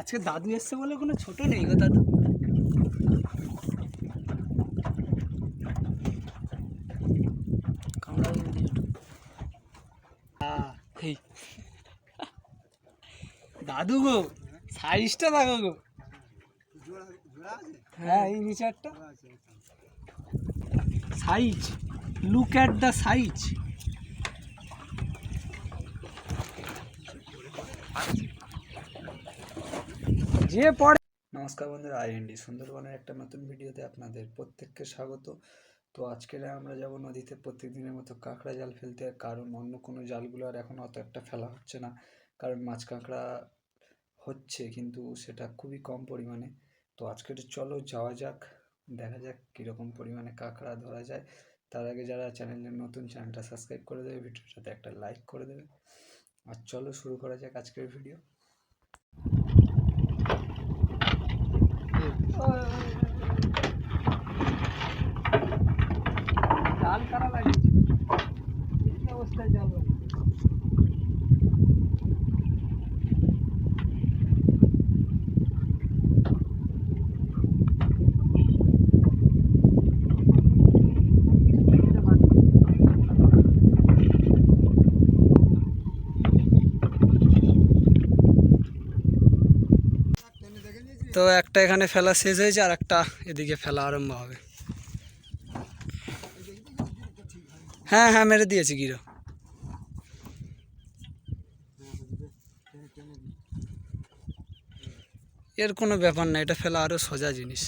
আজকে দাদু এসছে বলে কোনো ছোট নেই গো দাদু। দাদু গো, সাইজটা দেখো গো। হ্যাঁ এই নিচে একটা। Size look at the size যে পড়ে নমস্কার বন্ধুরা আইএনডি সুন্দরবনের একটা নতুন ভিডিওতে আপনাদের প্রত্যেককে স্বাগত। তো আজকের আমরা যাব নদীতে প্রত্যেক দিনের মতো কাঁকড়া জাল ফেলতে কারণ অন্য কোনো জালগুলো আর এখন অত একটা ফেলা হচ্ছে না। কারণ মাছ কাঁকড়া হচ্ছে, কিন্তু সেটা খুবই কম পরিমাণে। তো আজকের চলো যাওয়া যাক, দেখা যাক কীরকম পরিমাণে কাঁকড়া ধরা যায়। তার আগে যারা চ্যানেলের নতুন, চ্যানেলটা সাবস্ক্রাইব করে দেবে, ভিডিওটাতে একটা লাইক করে দেবে। আর চলো শুরু করা যাক আজকের ভিডিও। জাল কারা তো একটা এখানে ফেলা শেষ হয়েছে আর একটা এদিকে ফেলা আরম্ভ হবে। হ্যাঁ হ্যাঁ মেরে দিয়েছি গিরো। এর কোনো ব্যাপার না, এটা ফেলা আরও সোজা জিনিস।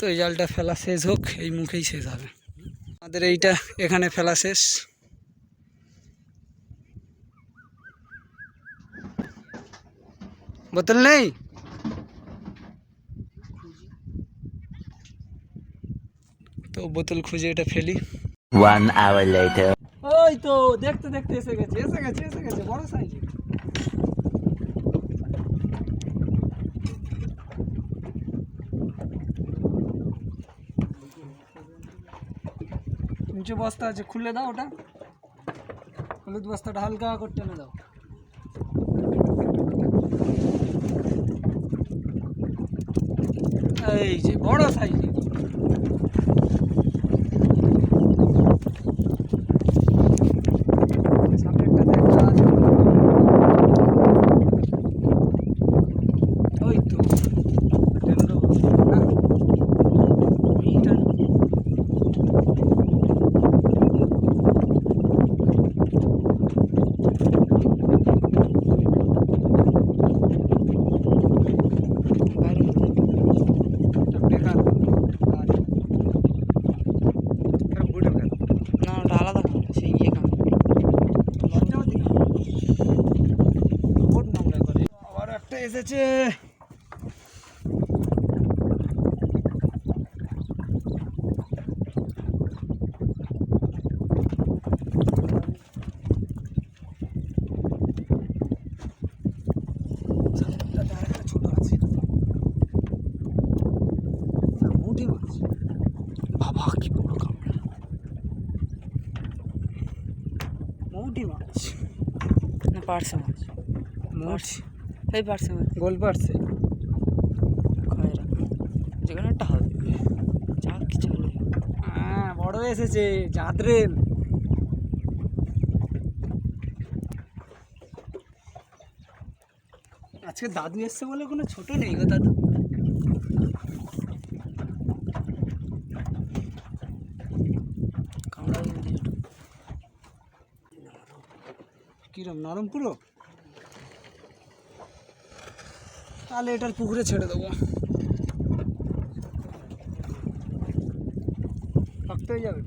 তো এই জালটা ফেলা শেষ হোক এই মুখেই শেষ হবে। আমাদের এইটা এখানে ফেলা শেষ। বোতল নেই? তো বোতল খুঁজে এটা ফেলি। One hour later. ওই তো দেখতে দেখতে এসে গেছে এসে গেছে এসে গেছে বড় সাইজ। নিচে বস্তা আছে, খুলে দাও ওটা। হলুদ বস্তাটা হালকা করে টেনে দাও। এই যে বড় সাইজ সামনে একটা দেখা আছে ওই তো টেনে দেবো না এই টানবো। বাইরে নিয়ে যাও। এটা বেকার কাজ। এরকম বুঝে গেল। না ওটা আলাদা কামড় সেই ইয়ে কামড় লজ্জাও দিই। বহুত নোংরা করে। আবার একটা এসেছে সামনেটাতে আরেকটা ছোট আছে। না, মুটি মাছ বাবা কি বড় কামড়া মৌটি মাছ না পার্সে মাছ। মাছ এই পার্সে গোল পারছে খয়রা যেখানে একটা হবে। চার কি চলে। হ্যাঁ বড় এসেছে। চাঁদরেল আজকে দাদু এসছে বলে কোনো ছোট নেই গো দাদু। কিরম নরম পুরো? তাহলে এটার পুকুরে ছেড়ে দেবো। শক্ত যাবে।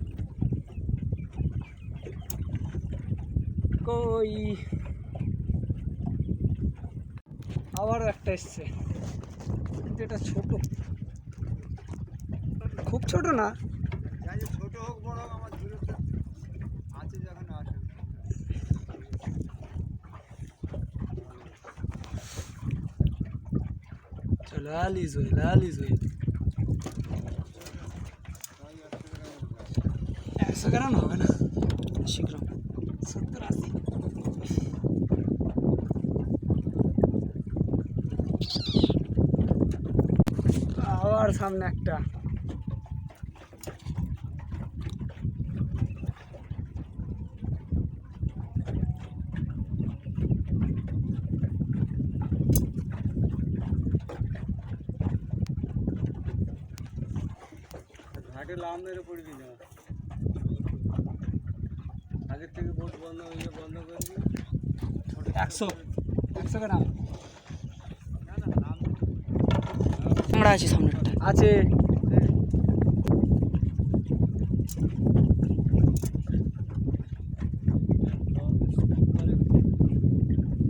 কই? আবারও একটা এসছে। কিন্তু এটা ছোট। খুব ছোট না ছোট হোক বড় লালি জয় লালি জয় একশো গ্রাম হবে না শীঘ্র সত্তর আশি আবার সামনে একটা লাভ মেরে পড়বি না আগের থেকে বোট বন্ধ ইয়ে বন্ধ করবি একশো? একশো গ্রাম আমরা আছি সামনেরটা। আছে।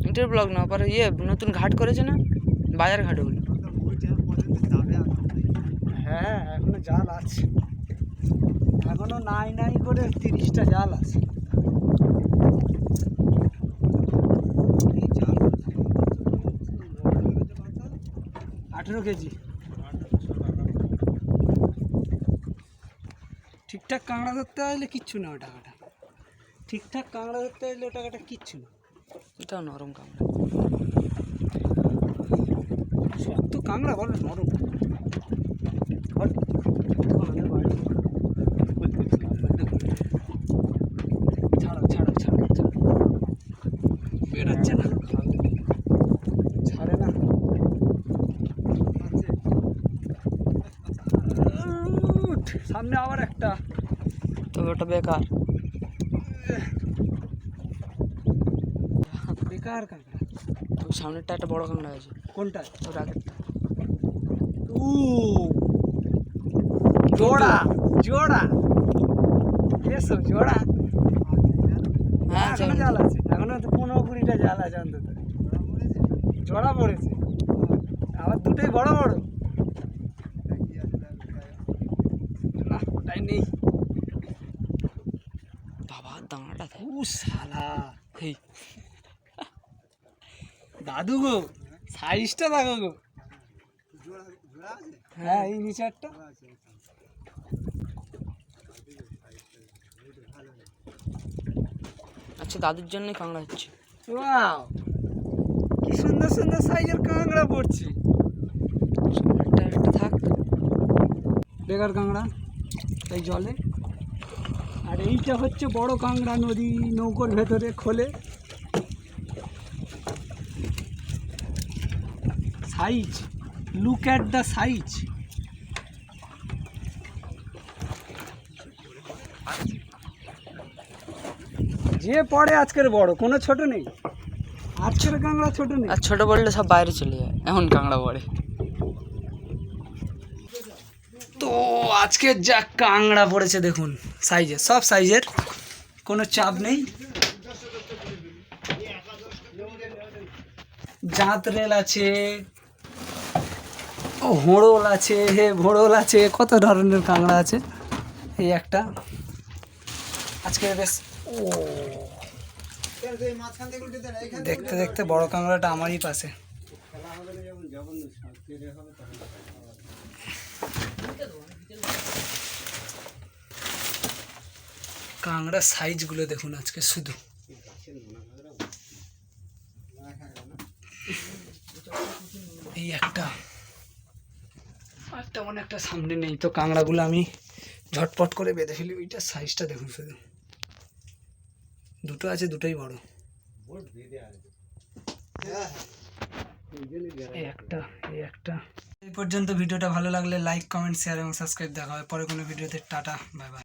ইন্টার ব্লক না পরে ইয়ে নতুন ঘাট করেছে না? বাজার ঘাট ওগুলো। হ্যাঁ এখনও জাল আছে। এখনও নাই নাই করে তিরিশটা জাল আছে। আঠেরো কেজি। ঠিকঠাক কাঁকড়া ধরতে হলে কিচ্ছু না ও টাকাটা। ঠিকঠাক কাঁকড়া ধরতে হলে ও টাকাটা কিচ্ছু না। এটাও নরম কাঁকড়া। শক্ত কাঁকড়া বলো নরম ধর, আমাদের বাড়ি। ছাড়ো ছাড়ো ছাড়ো ছাড়ো বেরোচ্ছে না। ছাড়ে না। সামনে আবার একটা। তবে ওটা বেকার। বেকার কাঁকড়া ওই সামনেরটা একটা বড় কামড়া আছে কোনটা? ওর আগেরটা জোড়া জোড়া। এসো জোড়া। এখনও জাল আছে এখনও তো পনেরো কুড়িটা জাল আছে অন্তত। জোড়া পড়েছে। আবার দুটোই বড় বড়। না ওটাই নেই। বাবা দাঁড়াটা উ শালা। দাদু গো সাইজটা দেখো গো। হ্যাঁ এই নিচে একটা আচ্ছা দাদুর জন্যই কাঁকড়া হচ্ছে। ওয়াও কি সুন্দর সুন্দর সাইজের কাঁকড়া পড়ছে। সামনেরটা একটা থাক। বেকার কাঁকড়া এই জলে। আর এইটা হচ্ছে বড় কাঁকড়া নদী নৌকোর ভেতরে খোলে। Size look at the size যে পড়ে আজকের বড় কোনো ছোট নেই। আজকের কাঁকড়া ছোট নেই। আর ছোট বললে সব বাইরে চলে যায় এখন কাঁকড়া পড়ে। তো আজকে যা কাঁকড়া পড়েছে দেখুন সাইজের সব সাইজের কোনো চাপ নেই। জাঁত রেল আছে ও হোড়ল আছে হে ভোড়ল আছে কত ধরনের কাঁকড়া আছে এই একটা। আজকে বেশ দেখতে দেখতে বড় কাঁকড়াটা আমারই পাশে। কাঁকড়ার সাইজগুলো দেখুন আজকে শুধু। এই একটা। একটা সামনে নেই, তো কাঁকড়াগুলো আমি ঝটপট করে বেঁধে ফেলি, ওইটার সাইজটা দেখুন শুধু। দুটো আছে, দুটোই বড়। একটা, এই একটা। এই পর্যন্ত ভিডিওটা ভালো লাগলে লাইক কমেন্ট শেয়ার এবং সাবস্ক্রাইব দেখা হবে। পরে কোনো ভিডিওতে, টাটা বাই বাই